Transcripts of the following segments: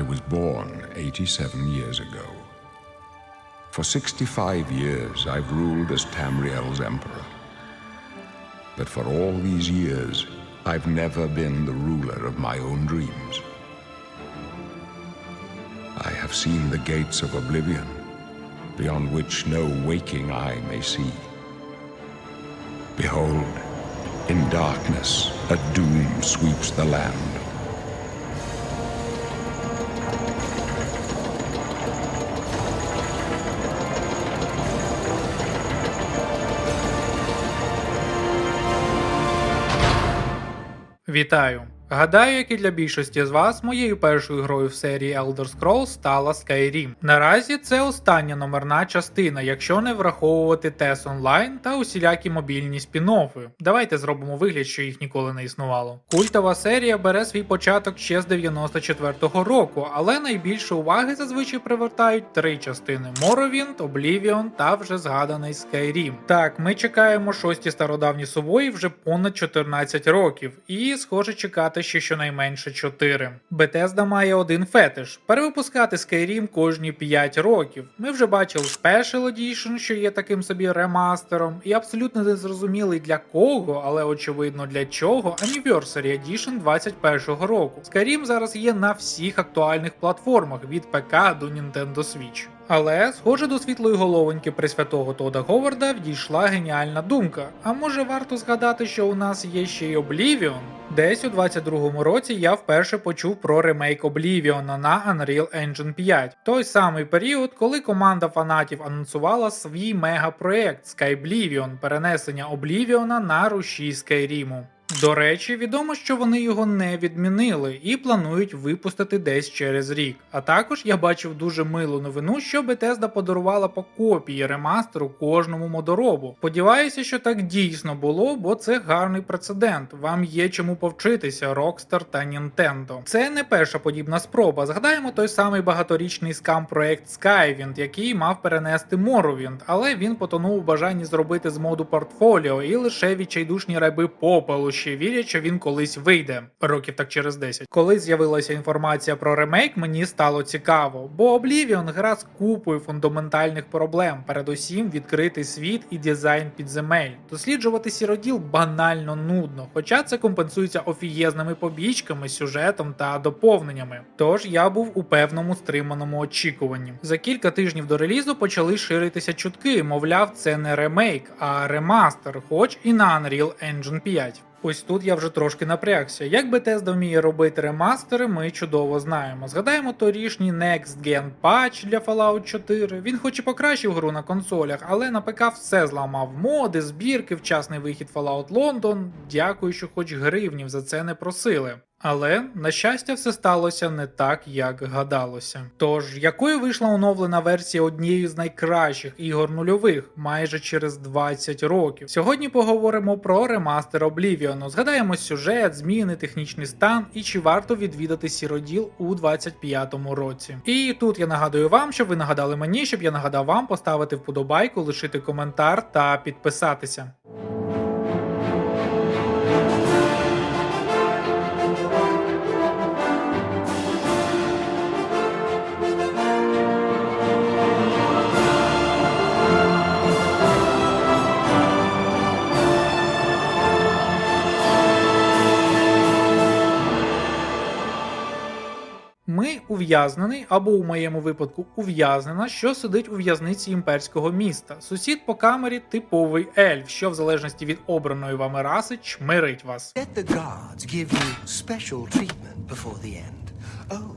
I was born 87 years ago. For 65 years, I've ruled as Tamriel's emperor. But for all these years, I've never been the ruler of my own dreams. I have seen the gates of oblivion, beyond which no waking eye may see. Behold, in darkness, a doom sweeps the land. Вітаю! Гадаю, як і для більшості з вас, моєю першою грою в серії Elder Scrolls стала Skyrim. Наразі це остання номерна частина, якщо не враховувати TES Online та усілякі мобільні спін-оффи. Давайте зробимо вигляд, що їх ніколи не існувало. Культова серія бере свій початок ще з 94-го року, але найбільше уваги зазвичай привертають три частини: Morrowind, Oblivion та вже згаданий Skyrim. Так, ми чекаємо шості стародавні сувої вже понад 14 років, і схоже чекати ще щонайменше 4. Bethesda має один фетиш перевипускати Skyrim кожні 5 років. Ми вже бачили Special Edition, що є таким собі ремастером, і абсолютно не зрозумілий для кого, але очевидно для чого, Anniversary Edition 21-го року. Skyrim зараз є на всіх актуальних платформах від ПК до Nintendo Switch. Але, схоже, до світлої головоньки Пресвятого Тода Говарда вдійшла геніальна думка. А може варто згадати, що у нас є ще й Oblivion? Десь у 22-му році я вперше почув про ремейк Oblivion на Unreal Engine 5. Той самий період, коли команда фанатів анонсувала свій мегапроект Skyblivion, перенесення Oblivion на руші Скайріму. До речі, відомо, що вони його не відмінили і планують випустити десь через рік. А також я бачив дуже милу новину, що Bethesda подарувала по копії ремастеру кожному модоробу. Сподіваюся, що так дійсно було, бо це гарний прецедент. Вам є чому повчитися Rockstar та Nintendo. Це не перша подібна спроба. Згадаємо той самий багаторічний скам проект Skywind, який мав перенести Morrowind, але він потонув у бажанні зробити з моду портфоліо, і лише відчайдушні раби попелу ще вірять, що він колись вийде років так через 10. Коли з'явилася інформація про ремейк, мені стало цікаво, бо Oblivion гра з купою фундаментальних проблем, передусім відкритий світ і дизайн підземель. Досліджувати сіроділ банально нудно, хоча це компенсується офієзними побічками, сюжетом та доповненнями. Тож я був у певному стриманому очікуванні. За кілька тижнів до релізу почали ширитися чутки, мовляв, це не ремейк, а ремастер, хоч і на Unreal Engine 5. Ось тут я вже трошки напрягся. Як Bethesda вміє робити ремастери, ми чудово знаємо. Згадаємо торішній Next Gen патч для Fallout 4. Він хоч і покращив гру на консолях, але на ПК все зламав. Моди, збірки, вчасний вихід Fallout London. Дякую, що хоч гривнів за це не просили. Але, на щастя, все сталося не так, як гадалося. Тож, якою вийшла оновлена версія однієї з найкращих ігор нульових майже через 20 років. Сьогодні поговоримо про ремастер Oblivion. Згадаємо сюжет, зміни, технічний стан і чи варто відвідати сіроділ у 25-му році. І тут я нагадую вам, щоб ви нагадали мені, щоб я нагадав вам поставити вподобайку, лишити коментар та підписатися. Ув'язнений, або у моєму випадку ув'язнена, що сидить у в'язниці імперського міста. Сусід по камері типовий ельф, що в залежності від обраної вами раси чмирить вас. Let the guards give you special. Oh.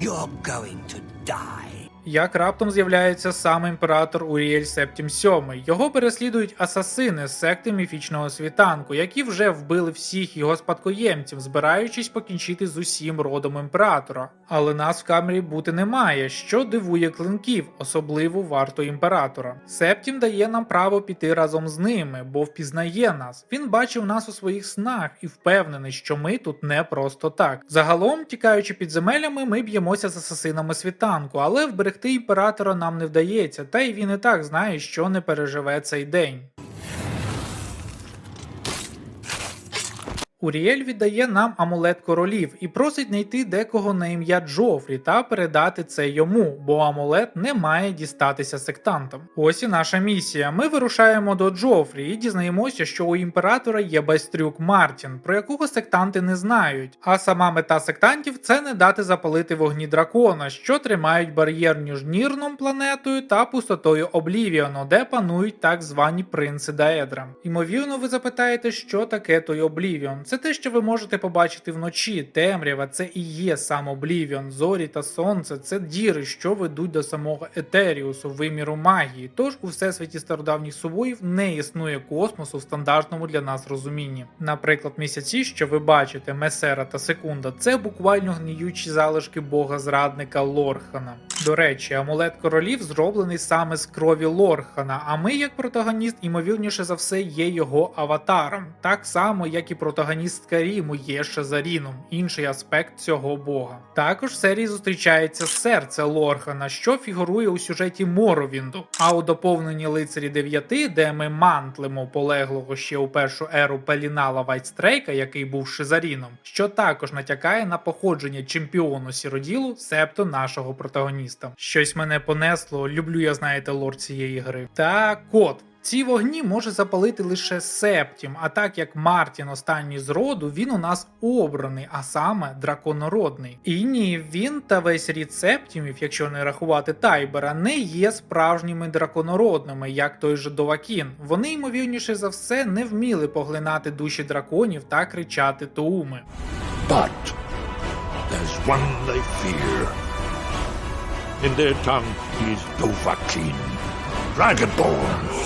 You're going to die. Як раптом з'являється сам імператор Уріель Септім VII. Його переслідують асасини з секти міфічного світанку, які вже вбили всіх його спадкоємців, збираючись покінчити з усім родом імператора. Але нас в камері бути немає, що дивує клинків, особливо варто імператора. Септім дає нам право піти разом з ними, бо впізнає нас. Він бачив нас у своїх снах і впевнений, що ми тут не просто так. Загалом, тікаючи підземелями, ми б'ємося з асасинами світанку, але вберегти імператора нам не вдається, та й він і так знає, що не переживе цей день. Уріель віддає нам амулет королів і просить знайти декого на ім'я Джофрі та передати це йому, бо амулет не має дістатися сектантам. Ось і наша місія. Ми вирушаємо до Джофрі і дізнаємося, що у імператора є байстрюк Мартін, про якого сектанти не знають. А сама мета сектантів це не дати запалити вогні дракона, що тримають бар'єр між Нірном планетою та пустотою Облівіону, де панують так звані принци Даедра. Ймовірно, ви запитаєте, що таке той Облівіон. Це те, що ви можете побачити вночі. Темрява це і є сам Облівіон, зорі та сонце це діри, що ведуть до самого Етеріусу, виміру магії. Тож у всесвіті стародавніх сувоїв не існує космосу в стандартному для нас розумінні. Наприклад, місяці, що ви бачите, Месера та Секунда, це буквально гниючі залишки бога зрадника Лорхана. До речі, амулет королів зроблений саме з крові Лорхана, а ми, як протагоніст, імовірніше за все, є його аватаром, так само, як і протагоніст Скаріму є Шазаріном, інший аспект цього бога. Також в серії зустрічається серце Лорхана, що фігурує у сюжеті Моровінду. А у доповненні лицарі 9, де ми мантлимо полеглого ще у першу еру Пелінала Вайтстрейка, який був Шизаріном, що також натякає на походження чемпіону сіроділу, септо нашого протагоніста. Щось мене понесло, люблю я, знаєте, лор цієї гри. Та кот. Ці вогні може запалити лише Септім, а так як Мартін останній з роду, він у нас обраний, а саме драконородний. І ні, він та весь рід Септімів, якщо не рахувати Тайбера, не є справжніми драконородними, як той же Довакін. Вони, ймовірніше за все, не вміли поглинати душі драконів та кричати Тууми. But there's one they fear. In their tongue, he's Dovahkiin, Dragonborn.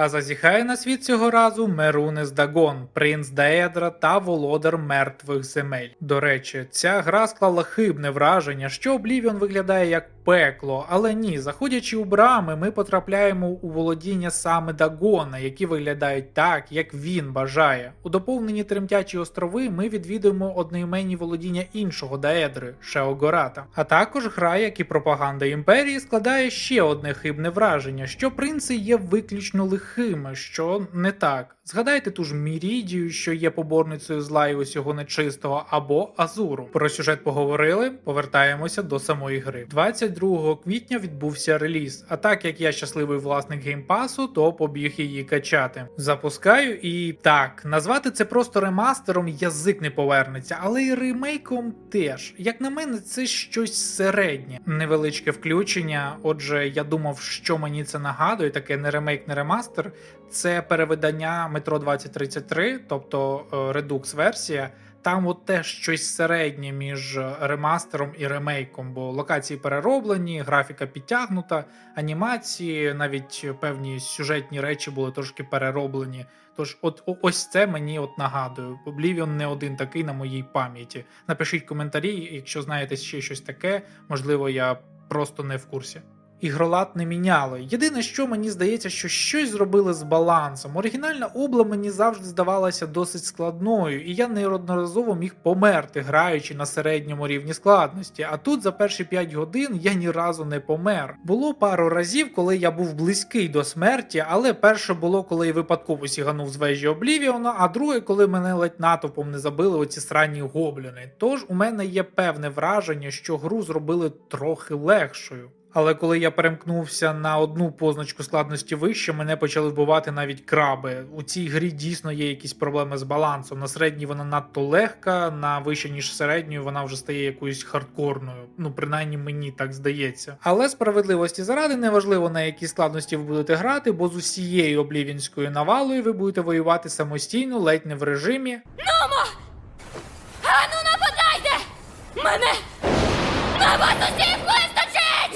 А зазіхає на світ цього разу Мерунес Дагон, принц Даедра та володар мертвих земель. До речі, ця гра склала хибне враження, що Облівіон виглядає як пекло, але ні, заходячи у брами, ми потрапляємо у володіння саме Дагона, які виглядають так, як він бажає. У доповненні Тремтячі острови ми відвідуємо одноіменні володіння іншого Даедри Шеогората. А також гра, як і пропаганда імперії, складає ще одне хибне враження, що принци є виключно лихими, що не так. Згадайте ту ж Мірідію, що є поборницею зла і усього нечистого, або Азуру. Про сюжет поговорили. Повертаємося до самої гри. 22 квітня відбувся реліз. А так як я щасливий власник геймпасу, то побіг її качати. Запускаю і так, назвати це просто ремастером язик не повернеться, але і ремейком теж. Як на мене, це щось середнє. Невеличке включення. Отже, я думав, що мені це нагадує, таке не ремейк, не ремастер. Це перевидання Метро 2033, тобто редукс версія. Там от теж щось середнє між ремастером і ремейком, бо локації перероблені, графіка підтягнута, анімації, навіть певні сюжетні речі були трошки перероблені. Тож, от ось це мені от нагадує. Oblivion не один такий на моїй пам'яті. Напишіть коментарі, якщо знаєте ще щось таке, можливо, я просто не в курсі. Ігролад не міняли. Єдине, що мені здається, що щось зробили з балансом. Оригінальна обла мені завжди здавалася досить складною, і я неодноразово міг померти, граючи на середньому рівні складності. А тут за перші 5 годин я ні разу не помер. Було пару разів, коли я був близький до смерті, але перше було, коли я випадково сіганув з вежі Облівіона, а друге, коли мене ледь натовпом не забили оці сранні гобліни. Тож у мене є певне враження, що гру зробили трохи легшою. Але коли я перемкнувся на одну позначку складності вище, мене почали вбивати навіть краби. У цій грі дійсно є якісь проблеми з балансом. На середній вона надто легка, на вище ніж середньою вона вже стає якоюсь хардкорною. Ну, принаймні мені так здається. Але справедливості заради неважливо на якій складності ви будете грати, бо з усією облівінською навалою ви будете воювати самостійно, ледь не в режимі. Ану нападайте! Мене на вас усіх!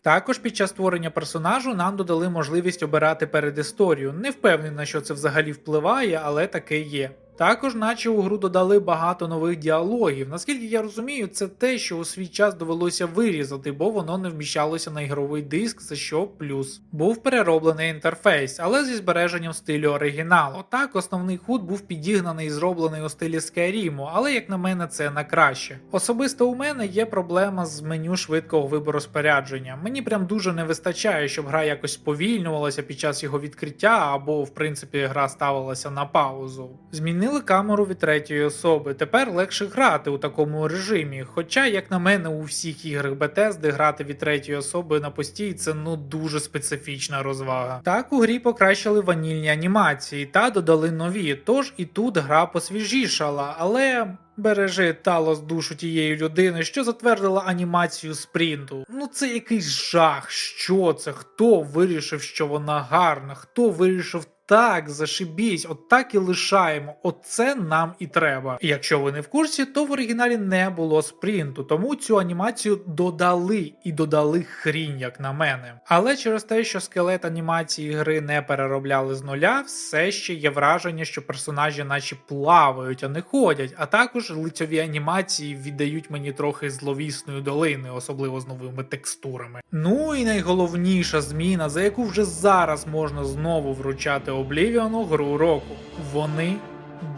Також під час створення персонажу нам додали можливість обирати передісторію. Не впевнена, що це взагалі впливає, але таке є. Також, наче у гру додали багато нових діалогів. Наскільки я розумію, це те, що у свій час довелося вирізати, бо воно не вміщалося на ігровий диск, за що плюс. Був перероблений інтерфейс, але зі збереженням стилю оригіналу. Так, основний худ був підігнаний і зроблений у стилі Skyrim, але як на мене, це на краще. Особисто у мене є проблема з меню швидкого вибору спорядження. Мені прям дуже не вистачає, щоб гра якось сповільнювалася під час його відкриття, або в принципі гра ставилася на паузу. Змінили камеру від третьої особи. Тепер легше грати у такому режимі. Хоча, як на мене, у всіх іграх Bethesda грати від третьої особи на постій це ну дуже специфічна розвага. Так у грі покращили ванільні анімації та додали нові. Тож і тут гра посвіжішала, але. Бережи Талос душу тієї людини, що затвердила анімацію спринту. Ну це якийсь жах. Що це? Хто вирішив, що вона гарна? Хто вирішив так, зашибісь, от так і лишаємо. Оце нам і треба. Якщо ви не в курсі, то в оригіналі не було спринту, тому цю анімацію додали і додали хрінь, як на мене. Але через те, що скелет анімації гри не переробляли з нуля, все ще є враження, що персонажі наче плавають, а не ходять. А також лицьові анімації віддають мені трохи зловісної долини, особливо з новими текстурами. Ну і найголовніша зміна, за яку вже зараз можна знову вручати Oblivion гру року. Вони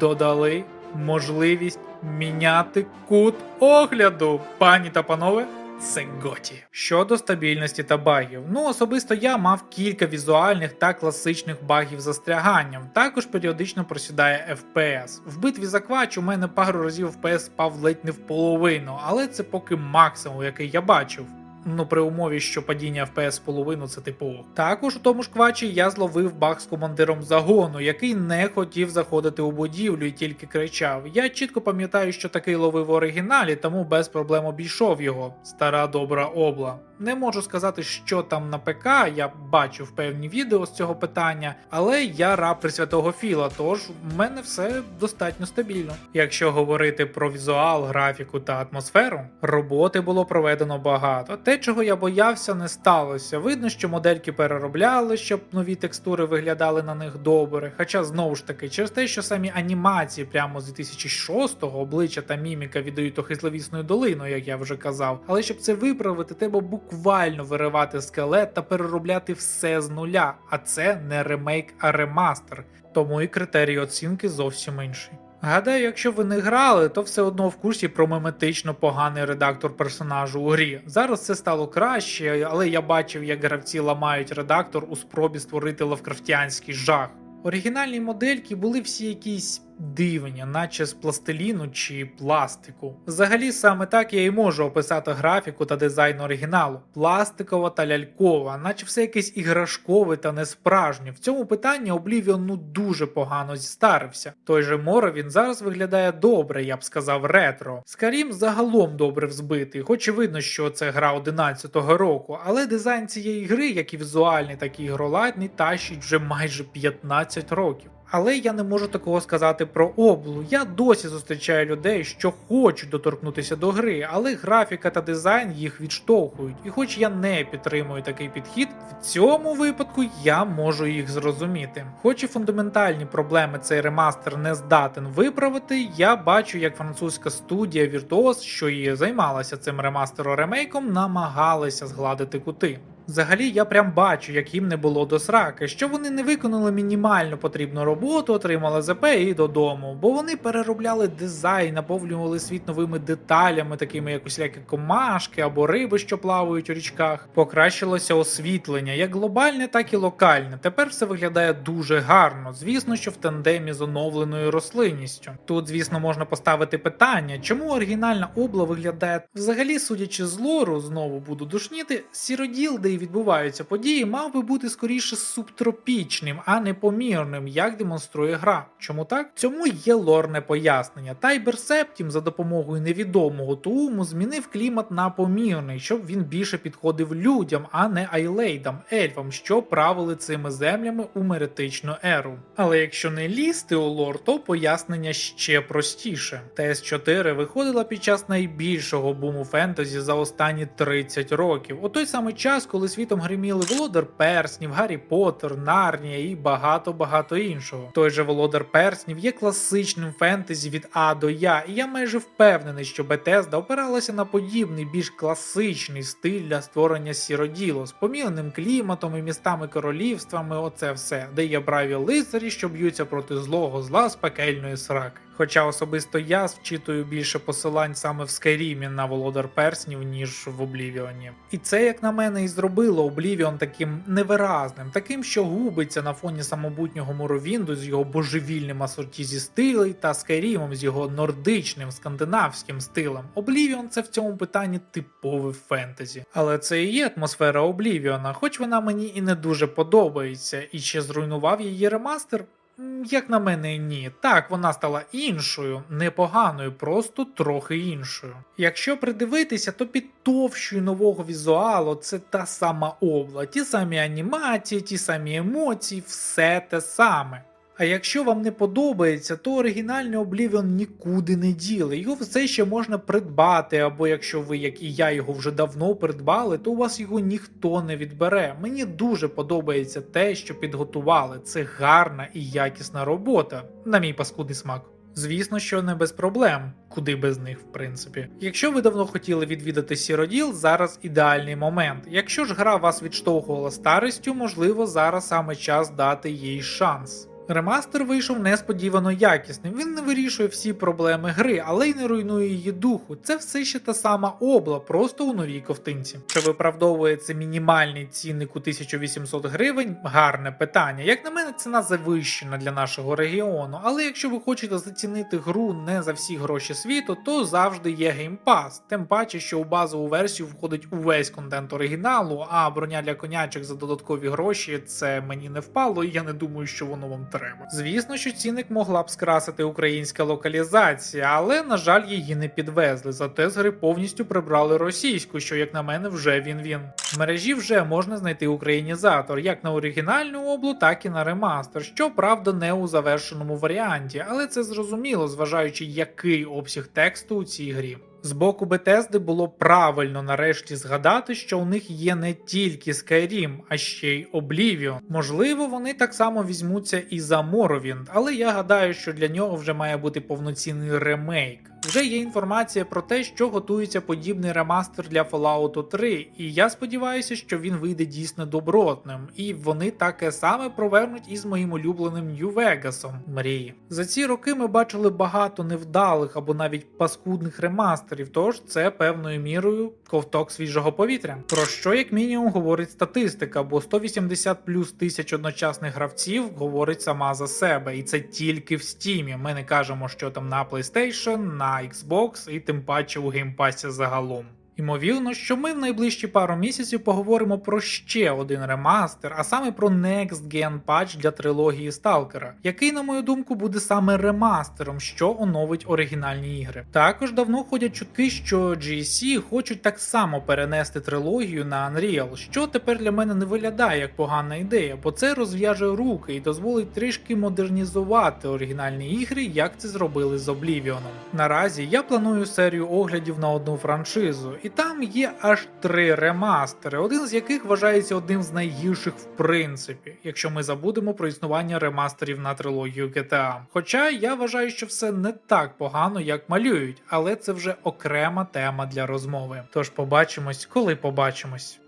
додали можливість міняти кут огляду. Пані та панове, це готі. Щодо стабільності та багів. Ну особисто я мав кілька візуальних та класичних багів застряганням. Також періодично просідає FPS. В битві за квач у мене пару разів FPS спав ледь не в половину, але це поки максимум, який я бачив. Ну, при умові, що падіння ФПС половину це типово. Також у тому ж квачі я зловив баг з командиром загону, який не хотів заходити у будівлю і тільки кричав. Я чітко пам'ятаю, що такий ловив в оригіналі, тому без проблем обійшов його. Стара добра обла. Не можу сказати, що там на ПК, я бачив певні відео з цього питання, але я раб Пресвятого Філа, тож в мене все достатньо стабільно. Якщо говорити про візуал, графіку та атмосферу, роботи було проведено багато. Те, чого я боявся, не сталося. Видно, що модельки переробляли, щоб нові текстури виглядали на них добре. Хоча знову ж таки, через те, що самі анімації прямо з 2006-го обличчя та міміка віддають трохи зловісною долиною, як я вже казав. Але щоб це виправити, треба буквально виривати скелет та переробляти все з нуля. А це не ремейк, а ремастер. Тому і критерій оцінки зовсім інший. Гадаю, якщо ви не грали, то все одно в курсі про меметично поганий редактор персонажу у грі. Зараз це стало краще, але я бачив, як гравці ламають редактор у спробі створити лавкрафтянський жах. Оригінальні модельки були всі якісь дивні, наче з пластиліну чи пластику. Взагалі, саме так я і можу описати графіку та дизайн оригіналу: пластикова та лялькова, наче все якесь іграшкове та несправжнє. В цьому питанні Oblivion ну дуже погано зістарився. Той же Моровін зараз виглядає добре, я б сказав, ретро. Скарім загалом добре взбитий, хоч і видно, що це гра 11-го року, але дизайн цієї гри, як і візуальний, так і ігроладний, тащить вже майже 15 років. Але я не можу такого сказати про облу. Я досі зустрічаю людей, що хочуть доторкнутися до гри, але графіка та дизайн їх відштовхують. І хоч я не підтримую такий підхід, в цьому випадку я можу їх зрозуміти. Хоч і фундаментальні проблеми цей ремастер не здатен виправити, я бачу, як французька студія Virtuos, що і займалася цим ремастеро-ремейком, намагалася згладити кути. Взагалі, я прям бачу, як їм не було до сраки, що вони не виконали мінімально потрібну роботу, отримали ЗП і додому, бо вони переробляли дизайн, наповнювали світ новими деталями, такими як усілякі комашки або риби, що плавають у річках. Покращилося освітлення, як глобальне, так і локальне. Тепер все виглядає дуже гарно. Звісно, що в тандемі з оновленою рослинністю. Тут, звісно, можна поставити питання, чому оригінальна обла виглядає взагалі, судячи з лору, знову буду душніти, сіроділ, де відбуваються події, мав би бути скоріше субтропічним, а не помірним, як демонструє гра. Чому так? Цьому є лорне пояснення. Тайбер Септім за допомогою невідомого Тууму змінив клімат на помірний, щоб він більше підходив людям, а не айлейдам, ельфам, що правили цими землями у меретичну еру. Але якщо не лізти у лор, то пояснення ще простіше. ТС4 виходила під час найбільшого буму фентезі за останні 30 років, у той самий час, коли коли світом гриміли Володар Перснів, Гаррі Поттер, Нарнія і багато-багато іншого. Той же Володар Перснів є класичним фентезі від А до Я, і я майже впевнений, що Бетезда опиралася на подібний, більш класичний стиль для створення сіроділо з поміленим кліматом і містами королівствами. Оце все, де є браві лицарі, що б'ються проти злого зла з пекельної сраки. Хоча особисто я вчитую більше посилань саме в Скайрімі на Володар Перснів, ніж в Облівіоні. І це, як на мене, і зробило Облівіон таким невиразним, таким, що губиться на фоні самобутнього Моровінду з його божевільним асорті зі стилей та Скайрімом з його нордичним скандинавським стилем. Облівіон це в цьому питанні типове фентезі. Але це і є атмосфера Облівіона, хоч вона мені і не дуже подобається, і чи зруйнував її ремастер. Як на мене, ні. Так, вона стала іншою, непоганою, просто трохи іншою. Якщо придивитися, то під товщою нового візуалу це та сама обла, ті самі анімації, ті самі емоції, все те саме. А якщо вам не подобається, то оригінальний Oblivion нікуди не діли. Його все ще можна придбати, або якщо ви, як і я, його вже давно придбали, то у вас його ніхто не відбере. Мені дуже подобається те, що підготували. Це гарна і якісна робота, на мій паскудний смак. Звісно, що не без проблем, куди без них, в принципі. Якщо ви давно хотіли відвідати сіроділ, зараз ідеальний момент. Якщо ж гра вас відштовхувала старістю, можливо, зараз саме час дати їй шанс. Ремастер вийшов несподівано якісним. Він не вирішує всі проблеми гри, але й не руйнує її духу. Це все ще та сама обла, просто у новій ковтинці. Чи виправдовує це мінімальний цінник у 1800 гривень? Гарне питання. Як на мене, ціна завищена для нашого регіону. Але якщо ви хочете зацінити гру не за всі гроші світу, то завжди є геймпас. Тим паче, що у базову версію входить увесь контент оригіналу, а броня для конячок за додаткові гроші це мені не впало, і я не думаю, що воно вам треба. Звісно, що цінник могла б скрасити українська локалізація, але на жаль, її не підвезли. Зате з гри повністю прибрали російську, що, як на мене, вже він він. В мережі вже можна знайти українізатор як на оригінальну облу, так і на ремастер. Щоправда, не у завершеному варіанті, але це зрозуміло, зважаючи, який обсяг тексту у цій грі. З боку Bethesda було правильно нарешті згадати, що у них є не тільки Skyrim, а ще й Oblivion. Можливо, вони так само візьмуться і за Morrowind, але я гадаю, що для нього вже має бути повноцінний ремейк. Вже є інформація про те, що готується подібний ремастер для Fallout 3, і я сподіваюся, що він вийде дійсно добротним, і вони таке саме провернуть із моїм улюбленим Нью-Вегасом мрії. За ці роки ми бачили багато невдалих або навіть паскудних ремастерів, тож це певною мірою ковток свіжого повітря. Про що як мінімум говорить статистика, бо 180 плюс тисяч одночасних гравців говорить сама за себе, і це тільки в Стімі. Ми не кажемо, що там на PlayStation, на Xbox і тим паче у геймпасі загалом. Ймовірно, що ми в найближчі пару місяців поговоримо про ще один ремастер, а саме про Next Gen Patch для трилогії Сталкера, який, на мою думку, буде саме ремастером, що оновить оригінальні ігри. Також давно ходять чутки, що GSC хочуть так само перенести трилогію на Unreal, що тепер для мене не виглядає як погана ідея, бо це розв'яже руки і дозволить трішки модернізувати оригінальні ігри, як це зробили з Oblivion. Наразі я планую серію оглядів на одну франшизу. І там є аж три ремастери, один з яких вважається одним з найгірших в принципі, якщо ми забудемо про існування ремастерів на трилогію GTA. Хоча я вважаю, що все не так погано, як малюють, але це вже окрема тема для розмови. Тож побачимось, коли побачимось.